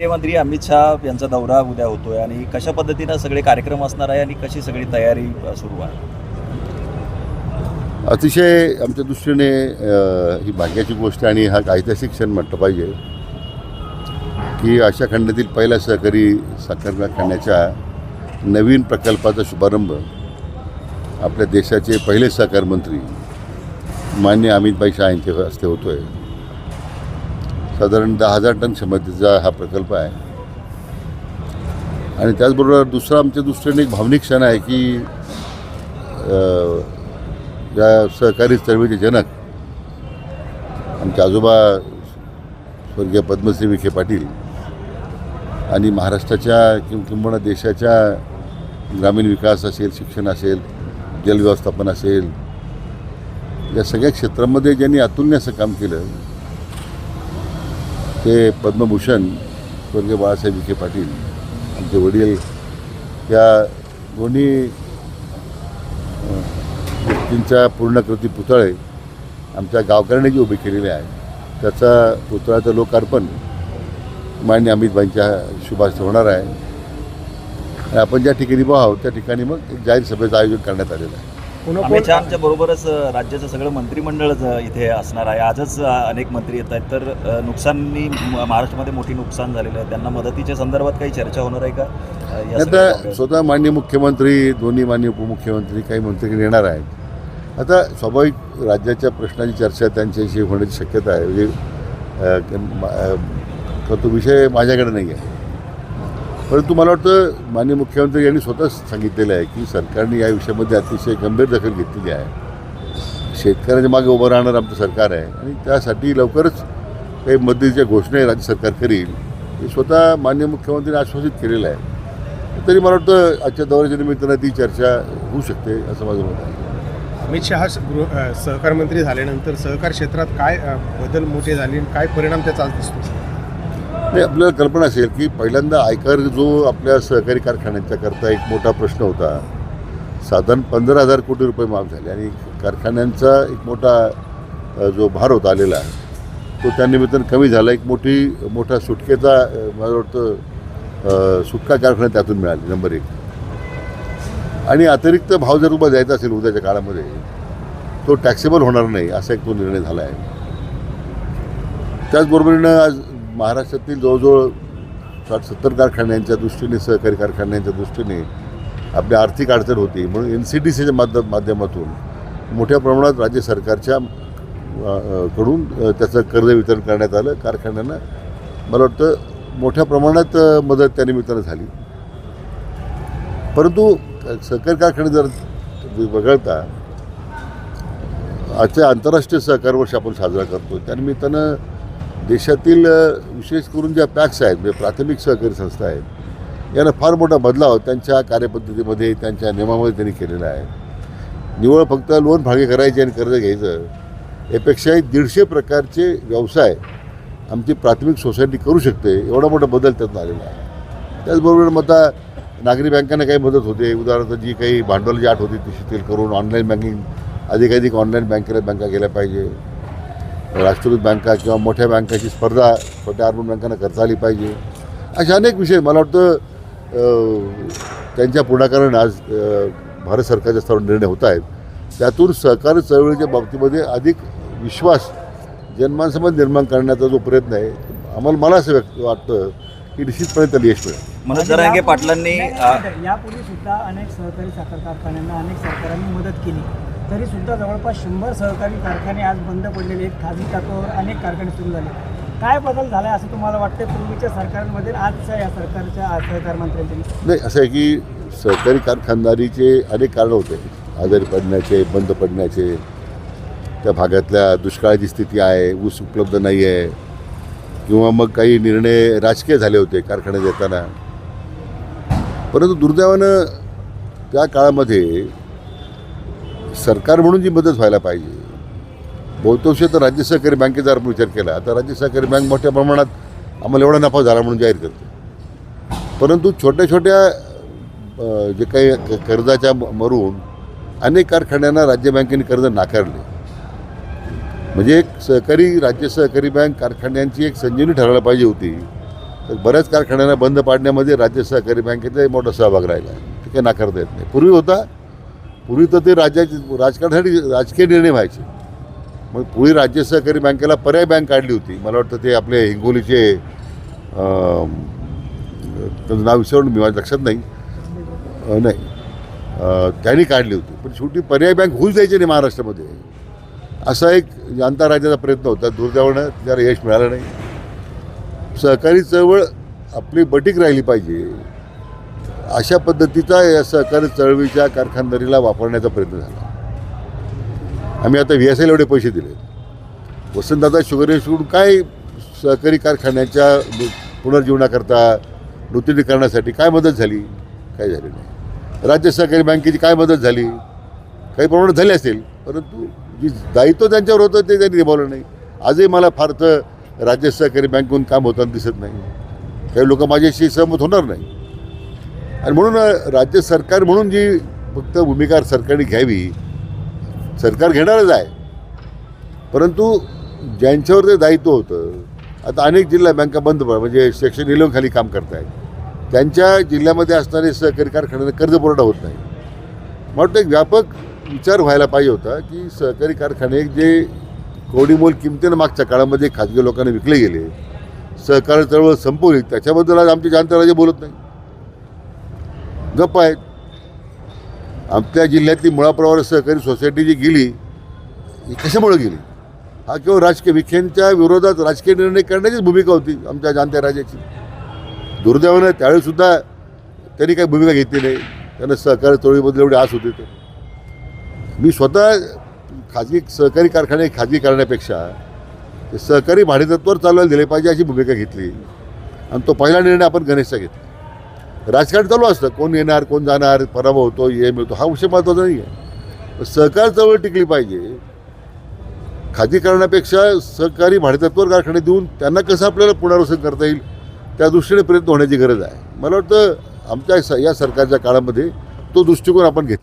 मुख्यमंत्री अमित शहा यांचा दौरा उद्या होतोय आणि कशा पद्धतीनं सगळे कार्यक्रम असणार आहे आणि कशी सगळी तयारी सुरू आहे? अतिशय आमच्या दृष्टीने ही भाग्याची गोष्ट आणि हा ऐतिहासिक क्षण म्हटलं पाहिजे की अशा खंडातील पहिल्या सहकारी साखर कारखान्याच्या नवीन प्रकल्पाचा शुभारंभ आपल्या देशाचे पहिले सहकार मंत्री मान्य अमितभाई शहा यांच्या हस्ते होतो आहे साधारण दहा हजार टन क्षमतेचा हा प्रकल्प आहे. आणि त्याचबरोबर दुसरा आमच्या दृष्टीने एक भावनिक क्षण आहे की ज्या या सहकारी चळवळीचे जनक आमचे आजोबा स्वर्गीय पद्मश्री विखे पाटील आणि महाराष्ट्राच्या किं किंबहुना देशाच्या ग्रामीण विकास असेल शिक्षण असेल जलव्यवस्थापन असेल या सगळ्या क्षेत्रामध्ये ज्यांनी अतुलनीय असं काम केलं ते पद्मभूषण स्वर्गीय बाळासाहेब विखे पाटील आमचे वडील या दोन्ही व्यक्तींच्या पूर्णकृती पुतळे आमच्या गावकऱ्यांनी जे उभे केलेले आहे त्याचा पुतळ्याचं लोकार्पण मान्य अमितभाईंच्या शुभास होणार आहे. आणि आपण ज्या ठिकाणी उभा आहोत त्या ठिकाणी मग एक जाहीर सभेचं आयोजन करण्यात आलेलं आहे. अमित शहाच्या बरोबरच राज्याचं सगळं मंत्रिमंडळच इथे असणार आहे. आजच अनेक मंत्री येत आहेत. तर नुकसानी म- महाराष्ट्रामध्ये मोठी नुकसान झालेलं आहे. त्यांना मदतीच्या संदर्भात काही चर्चा होणार आहे का? आता स्वतः मान्य मुख्यमंत्री दोन्ही मान्य उपमुख्यमंत्री काही मंत्री येणार आहेत. आता स्वाभाविक राज्याच्या प्रश्नाची चर्चा त्यांच्याशी होण्याची शक्यता आहे. म्हणजे तो विषय माझ्याकडे नाही आहे. परंतु मला वाटतं मान्य मुख्यमंत्री यांनी स्वतःच सांगितलेलं आहे की सरकारने या विषयामध्ये अतिशय गंभीर दखल घेतलेली आहे. शेतकऱ्याच्या मागे उभं राहणारं आमचं सरकार आहे आणि त्यासाठी लवकरच काही मदतीच्या घोषणा राज्य सरकार करील हे स्वतः मान्य मुख्यमंत्र्यांनी आश्वासित केलेलं आहे. तरी मला वाटतं आजच्या दौऱ्याच्या निमित्तानं ती चर्चा होऊ शकते असं माझं मत आहे. अमित शहा गृह सहकार मंत्री झाल्यानंतर सहकार क्षेत्रात काय बदल मोठे झाले आणि काय परिणाम त्याचा आज दिसतो? नाही आपल्याला कल्पना असेल की पहिल्यांदा आयकर जो आपल्या सहकारी कारखान्यांच्या करता एक मोठा प्रश्न होता. साधारण पंधरा हजार कोटी रुपये माफ झाले आणि कारखान्यांचा एक मोठा जो भार होता आलेला तो त्यानिमित्तानं कमी झाला. एक मोठी मोठा सुटकेचा मला वाटतं सुटका कारखाना त्यातून मिळाली नंबर एक. आणि अतिरिक्त भाव जर तुम्हाला द्यायचा असेल उद्याच्या काळामध्ये तो टॅक्सेबल होणार नाही असा एक तो निर्णय झाला आहे त्याचबरोबरीनं आज महाराष्ट्रातील जवळजवळ साठ सत्तर कारखान्यांच्या दृष्टीने सहकारी कारखान्यांच्या दृष्टीने आपली आर्थिक अडचण होती. म्हणून एन सी डी सीच्या माध्य माध्यमातून मोठ्या प्रमाणात राज्य सरकारच्या कडून त्याचं कर्ज वितरण करण्यात आलं. कारखान्यांना मला वाटतं मोठ्या प्रमाणात मदत त्या निमित्तानं झाली. परंतु सहकारी कारखाने जर वगळता आजच्या आंतरराष्ट्रीय सहकार वर्ष आपण साजरा करतो त्यानिमित्तानं देशातील विशेष करून ज्या पॅक्स आहेत म्हणजे प्राथमिक सहकारी संस्था आहेत यांना फार मोठा बदलाव त्यांच्या कार्यपद्धतीमध्ये त्यांच्या नियमामध्ये त्यांनी केलेला आहे. निवळ फक्त लोन भागे करायचे आणि कर्ज घ्यायचं यापेक्षाही दीडशे प्रकारचे व्यवसाय आमची प्राथमिक सोसायटी करू शकते एवढा मोठा बदल त्यातून आलेला आहे. त्याचबरोबर मग आता नागरी बँकांना काही मदत होते उदाहरणार्थ जी काही भांडवलाची आठ होती ती शिथिल करून ऑनलाईन बँकिंग अधिकाधिक ऑनलाईन बँकेला बँका गेल्या पाहिजे. राष्ट्रीय बँका किंवा मोठ्या बँकाची स्पर्धा छोट्या अर्बन बँकांना करता आली पाहिजे. असे अनेक विषय मला वाटतं त्यांच्या पुढाकारानं आज भारत सरकारच्या स्तरावर निर्णय होत आहेत. त्यातून सहकार चळवळीच्या बाबतीमध्ये अधिक विश्वास जनमानसामध्ये निर्माण करण्याचा जो प्रयत्न आहे आम्हाला मला असं व्यक्त वाटतं की निश्चितपणे त्याला यश मिळेल. मनोज जरांगे पाटलांनी यापूर्वी सुद्धा अनेक सहकारी साखर कारखान्यांना अनेक सरकारांनी मदत केली. तरीसुद्धा जवळपास शंभर सहकारी कारखाने आज बंद पडलेले आहेत. खाजगी तत्वावर अनेक कारखाने सुरू झाले. काय बदल झाला असं तुम्हाला वाटतं पूर्वीच्या सरकारांमध्ये आजच्या या सरकारच्या सहकार मंत्र्यांच्या नाही असं आहे की सहकारी कारखानदारीचे अनेक कारणं होते. आजारी पडण्याचे बंद पडण्याचे. त्या भागातल्या दुष्काळाची स्थिती आहे ऊस उपलब्ध नाही आहे. किंवा मग काही निर्णय राजकीय झाले होते कारखान्यात येताना. परंतु दुर्दैवानं त्या काळामध्ये सरकार म्हणून जी मदत व्हायला पाहिजे. बहुतांश तर राज्य सहकारी बँकेचा आपण विचार केला आता राज्य सहकारी बँक मोठ्या प्रमाणात आम्हाला एवढा नफा झाला म्हणून जाहीर करते. परंतु छोट्या छोट्या जे काही कर्जाच्या मरून अनेक कारखान्यांना राज्य बँकेने कर्ज नाकारले. म्हणजे एक सहकारी राज्य सहकारी बँक कारखान्यांची एक संजीवनी ठरायला पाहिजे होती. तर बऱ्याच कारखान्यांना बंद पाडण्यामध्ये राज्य सहकारी बँकेचा मोठा सहभाग राहिला. ते काही नाकारता येत नाही. पूर्वी होता पूर्वी तर ते राज्याचे राजकारणासाठी राजकीय निर्णय व्हायचे. मग पूर्वी राज्य सहकारी बँकेला पर्याय बँक काढली होती. मला वाटतं ते आपले हिंगोलीचे त्याचं नाव विसरून मी माझ्या लक्षात नाही. नाही. त्यांनी काढली होती. पण शेवटी पर्याय बँक होऊच द्यायची नाही महाराष्ट्रामध्ये. असा एक जनता राज्याचा प्रयत्न होता. दुर्दैवानं त्याला यश मिळालं नाही. सहकारी चळवळ आपली बटीक राहिली पाहिजे. अशा पद्धतीचा या सहकारी चळवळीच्या कारखानदारीला वापरण्याचा प्रयत्न झाला. आम्ही आता व्ही एस एल एवढे पैसे दिले. वसंतदादा शुगर इन्स्टिट्यूट काय सहकारी कारखान्याच्या पुनर्जीवनाकरता नूतनीकरणासाठी काय मदत झाली? काय झाली नाही. राज्य सहकारी बँकेची काय मदत झाली? काही प्रमाणात झाली असेल परंतु जी दायित्व त्यांच्यावर होतं ते त्यांनी निभावलं नाही. आजही मला फारसं राज्य सहकारी बँकेहून काम होताना दिसत नाही. काही लोक माझ्याशी सहमत होणार नाही. आणि म्हणून राज्य सरकार म्हणून जी फक्त भूमिका सरकारने घ्यावी सरकार घेणारच आहे. परंतु ज्यांच्यावर ते दायित्व होतं आता अनेक जिल्हा बँका बंद पड म्हणजे सेक्शन इलेवन खाली काम करत आहेत त्यांच्या जिल्ह्यामध्ये असणारे सहकारी कारखान्यांना कर्ज पुरवठा होत नाही. मला वाटतं एक व्यापक विचार व्हायला पाहिजे होता की सहकारी कारखाने जे कोडीमोल किमतीनं मागच्या काळामध्ये खाजगी लोकांना विकले गेले सहकार चळवळ संपवली त्याच्याबद्दल आज आमचे जनता राजे बोलत नाही गप्प आहेत. आमच्या जिल्ह्यातली मुळाप्रवार सहकारी सोसायटी जी गेली ही कशामुळे गेली? हा केवळ राजकीय विखेंच्या विरोधात राजकीय निर्णय करण्याचीच भूमिका होती आमच्या जाणत्या राजाची. दुर्दैवानं त्यावेळीसुद्धा त्यांनी काही भूमिका घेतली नाही. त्यांना सहकारी चळवळीबद्दल एवढी आस होती. तर मी स्वतः खाजगी सहकारी कारखाने खाजगी करण्यापेक्षा ते सहकारी भाडेतत्वावर चालवायला दिले पाहिजे अशी भूमिका घेतली. आणि तो पहिला निर्णय आपण गणेशचा घेतला. राजकारण चालू असतं. कोण येणार कोण जाणार पराभव होतो हे मिळतो हा विषय महत्त्वाचा नाही आहे सहकार चळवळ टिकली पाहिजे. खाजगीकरणापेक्षा सहकारी भाडेतत्वावर कारखाने देऊन त्यांना कसं आपल्याला पुनर्वसन करता येईल त्या दृष्टीने प्रयत्न होण्याची गरज आहे. मला वाटतं आमच्या या सरकारच्या काळामध्ये तो दृष्टिकोन आपण घेतला